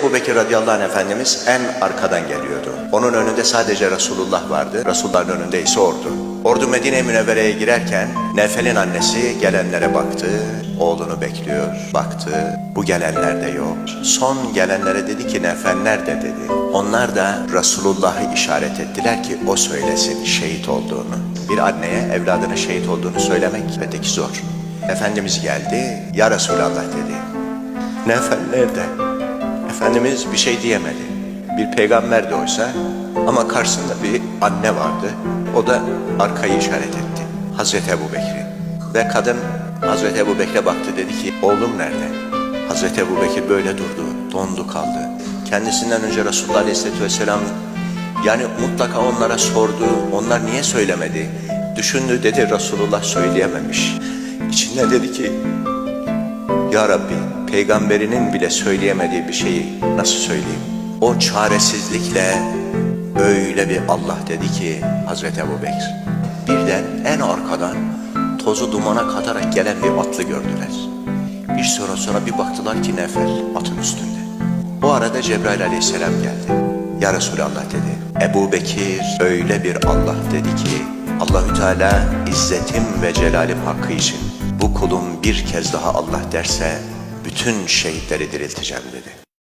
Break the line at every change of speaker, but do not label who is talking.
Ebu Bekir radıyallahu anh Efendimiz en arkadan geliyordu. Onun önünde sadece Resulullah vardı. Resulullah'ın önünde ise ordu. Ordu Medine Münevvere'ye girerken Nefel'in annesi gelenlere baktı. Oğlunu bekliyor. Baktı. Bu gelenler de yok. Son gelenlere dedi ki Nefel nerede dedi. Onlar da Resulullah'ı işaret ettiler ki o söylesin şehit olduğunu. Bir anneye evladının şehit olduğunu söylemek elbette ki zor. Efendimiz geldi. Ya Resulallah dedi. Nefel nerede? Efendimiz bir şey diyemedi. Bir peygamber de olsa ama karşısında bir anne vardı. O da arkayı işaret etti. Hazreti Ebu Bekir'i. Ve kadın Hazreti Ebu Bekir'e baktı dedi ki oğlum nerede? Hazreti Ebu Bekir böyle durdu, dondu kaldı. Kendisinden önce Resulullah Aleyhisselatü Vesselam yani mutlaka onlara sordu. Onlar niye söylemedi? Düşündü dedi Resulullah söyleyememiş. İçinden dedi ki ya Rabbi, peygamberinin bile söyleyemediği bir şeyi nasıl söyleyeyim? O çaresizlikle öyle bir Allah dedi ki Hazreti Ebu Bekir. Birden en arkadan tozu dumana katarak gelen bir atlı gördüler. Bir süre sonra bir baktılar ki Nefel atın üstünde. O arada Cebrail aleyhisselam geldi. Ya Resulallah dedi. Ebu Bekir öyle bir Allah dedi ki Allahü Teala izzetim ve celalim hakkı için bu kulum bir kez daha Allah derse bütün şehitleri dirilteceğim dedi.